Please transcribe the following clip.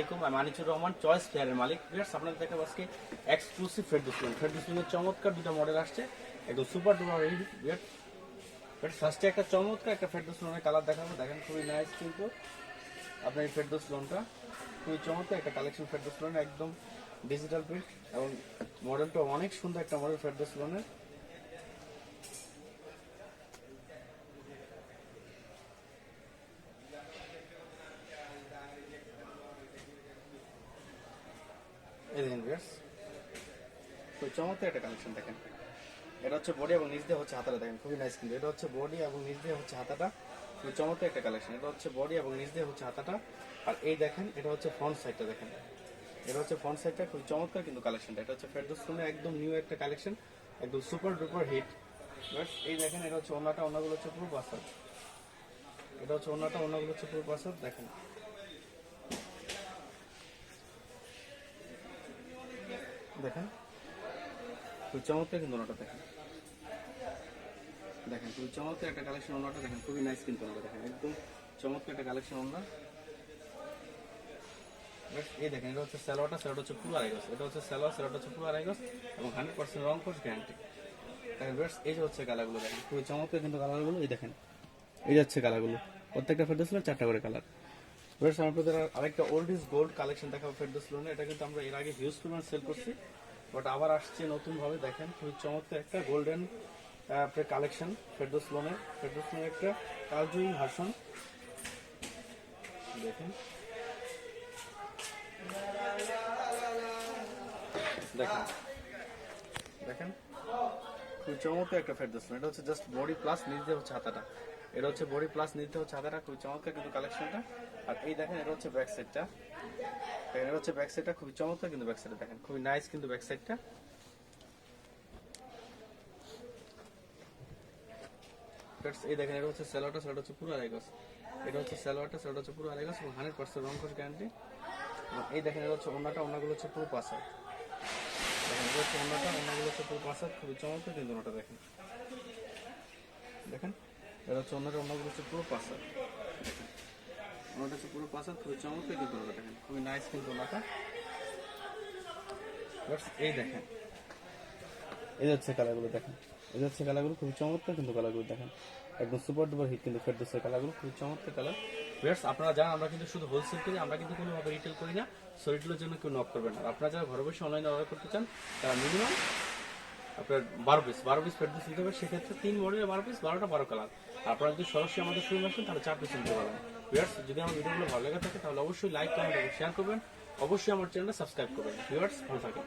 আলাইকুম আমি আনিচুর রহমান চয়েস ফেয়ারের মালিক। ভিউয়ার্স আপনাদের দেখাবো আজকে এক্সক্লুসিভ ফেরদুসলন ফেরদুসলনের চমৎকার দুটো মডেল আসছে, একদম সুপার ডুপার ভিউয়ার্স ফার্স্টে একটা চমৎকার একটা ফেরদুসলনের কালার দেখাবো। দেখেন খুবই নাইস কিন্তু আপনার এই ফেরদুসলনটা খুবই চমৎকার একটা কালেকশন ফেরদুসলন একদম ডিজিটাল প্রিন্ট এবং মডেলটা অনেক সুন্দর একটা মডেল ফেরদুসলনের এই দেখেন একটা কালেকশন দেখেন। এটা হচ্ছে বডি এবং নিচ দিয়ে হচ্ছে হাতাটা দেখেন, খুবই নাইস কিন্তু। এটা হচ্ছে বডি এবং নিচ দিয়ে হচ্ছে হাতাটা খুবই চমৎকার একটা কালেকশন এটা হচ্ছে বডি এবং নিচ হচ্ছে হাতাটা। আর এই দেখেন, এটা হচ্ছে ফ্রন্ট সাইডটা দেখেন। এটা হচ্ছে ফ্রন্ট সাইডটা খুবই চমৎকার কিন্তু কালেকশনটা এটা হচ্ছে ফেরদোস একদম নিউ একটা কালেকশন একদম সুপার ডুপার হিট বাট এই দেখেন, এটা হচ্ছে ওনাটা ওনাগুলো হচ্ছে পুরো পাসার এটা হচ্ছে ওনাটা ওনাগুলো হচ্ছে পুরো দেখেন। দেখেন। খুবই চমৎকার কিন্তু ওনাটা দেখেন। দেখেন, খুবই চমৎকার একটা কালেকশন ওনাটা দেখেন, খুবই নাইস কিন্তু ওনাটা দেখেন, একদম চমৎকার একটা কালেকশন ওনা এই দেখেন, এটা হচ্ছে স্যালোয়ারটা স্যালোয়ার হচ্ছে পুরো আড়াই এটা হচ্ছে স্যালোয়ার স্যালোয়ারটা হচ্ছে পুরো আড়াই এবং হান্ড্রেড পার্সেন্ট রং কোর্স গ্যারান্টি দেখেন এই যে হচ্ছে কালারগুলো দেখেন, খুবই চমৎকার কিন্তু কালারগুলো এই দেখেন, এই যে হচ্ছে কালারগুলো প্রত্যেকটা ফেরদোস লোন চারটা করে কালার বেশ আপনাদের আরেকটা ওল্ড ইজ গোল্ড কালেকশন দেখাবো ফেরদোস লোনে এটা কিন্তু আমরা এর আগে হিউজ পরিমাণ সেল করছি বাট আবার আসছে নতুন ভাবে দেখেন, খুবই চমৎকার একটা গোল্ডেন কালেকশন ফেরদোস লোনের ফেরদোস লোনের একটা কালজয়ী ভাষণ। দেখেন। দেখেন। দেখেন। খুব চমৎকার একটা ফেরদোস এটা হচ্ছে জাস্ট বডি প্লাস নিচে হচ্ছে হাতাটা। এটা হচ্ছে বডি প্লাস নিতে হচ্ছে হাতাটা খুব চমৎকার কিন্তু কালেকশনটা আর এই দেখেন, এটা হচ্ছে ব্যাক সাইডটা এটা হচ্ছে ব্যাক সাইডটা খুবই চমৎকার কিন্তু ব্যাক সাইডটা দেখেন, খুবই নাইস কিন্তু ব্যাক সাইডটা এই দেখেন, এটা হচ্ছে স্যালোয়ারটা স্যালোয়ার হচ্ছে পুরো আড়াই গজ এটা হচ্ছে স্যালোয়ারটা স্যালোয়ার হচ্ছে পুরো আড়াই গজ এবং হান্ড্রেড পার্সেন্ট রং কোর্স গ্যারান্টি এই দেখেন, এটা হচ্ছে ওনাটা ওনাগুলো হচ্ছে পুরো হাত। দেখেন, এটা হচ্ছে ওনাটা ওনাগুলো হচ্ছে পুরো হাত, খুবই চমৎকার কিন্তু ওনাটা দেখেন। দেখেন। এটা হচ্ছে ওনাটা ওনাগুলো হচ্ছে পুরো দেখেন ওনাটা হচ্ছে পুরো হাত খুবই চমৎকার কিন্তু ওনাটা দেখেন। খুবই নাইস কিন্তু ওনাটা এই দেখেন, এই হচ্ছে কালারগুলো দেখেন। এই হচ্ছে কালারগুলো খুবই চমৎকার কিন্তু কালারগুলো দেখেন। একদম সুপার ডুপার হিট কিন্তু ফেরদোসের কালারগুলো খুবই চমৎকার কালার ভিউয়ার্স আপনারা জানেন আমরা কিন্তু শুধু হোলসেল করি, আমরা কিন্তু কোনোভাবে রিটেল করি না। সো জন্য কেউ নক করবেন আর আপনারা যারা ঘরে বসে অনলাইনে অর্ডার করতে চান, তারা মিনিমাম আপনার বারো পিস বারো পিস ফেরদোস নিতে হবে, সেক্ষেত্রে তিন মডেলের বারো পিস বারোটা বারো কালার আপনারা যদি সরাসরি আমাদের শুরু আসেন, তাহলে চার পিস নিতে পারবেন। ভিউয়ার্স যদি আমার ভিডিওগুলো ভালো লেগে থাকে, তাহলে অবশ্যই লাইক কমেন্ট এবং শেয়ার করবেন। অবশ্যই আমার চ্যানেলটা সাবস্ক্রাইব করবেন। ভিউয়ার্স ভালো থাকেন।